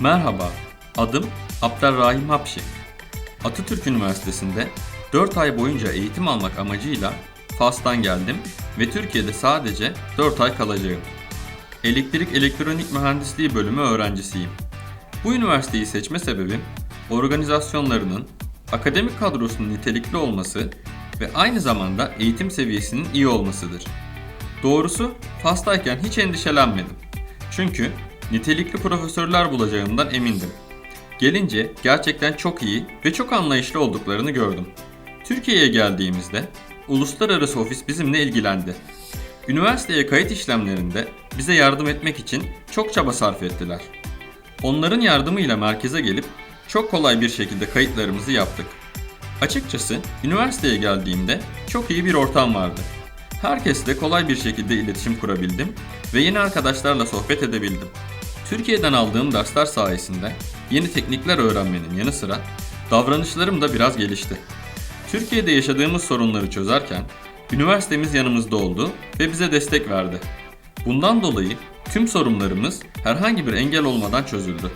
Merhaba, adım Abderrahim Hapşi. Atatürk Üniversitesi'nde 4 ay boyunca eğitim almak amacıyla Fas'tan geldim ve Türkiye'de sadece 4 ay kalacağım. Elektrik Elektronik Mühendisliği bölümü öğrencisiyim. Bu üniversiteyi seçme sebebim organizasyonlarının, akademik kadrosunun nitelikli olması ve aynı zamanda eğitim seviyesinin iyi olmasıdır. Doğrusu Fas'tayken hiç endişelenmedim. Çünkü nitelikli profesörler bulacağımdan emindim. Gelince gerçekten çok iyi ve çok anlayışlı olduklarını gördüm. Türkiye'ye geldiğimizde uluslararası ofis bizimle ilgilendi. Üniversiteye kayıt işlemlerinde bize yardım etmek için çok çaba sarf ettiler. Onların yardımıyla merkeze gelip çok kolay bir şekilde kayıtlarımızı yaptık. Açıkçası üniversiteye geldiğimde çok iyi bir ortam vardı. Herkesle kolay bir şekilde iletişim kurabildim ve yeni arkadaşlarla sohbet edebildim. Türkiye'den aldığım dersler sayesinde yeni teknikler öğrenmenin yanı sıra davranışlarım da biraz gelişti. Türkiye'de yaşadığımız sorunları çözerken üniversitemiz yanımızda oldu ve bize destek verdi. Bundan dolayı tüm sorunlarımız herhangi bir engel olmadan çözüldü.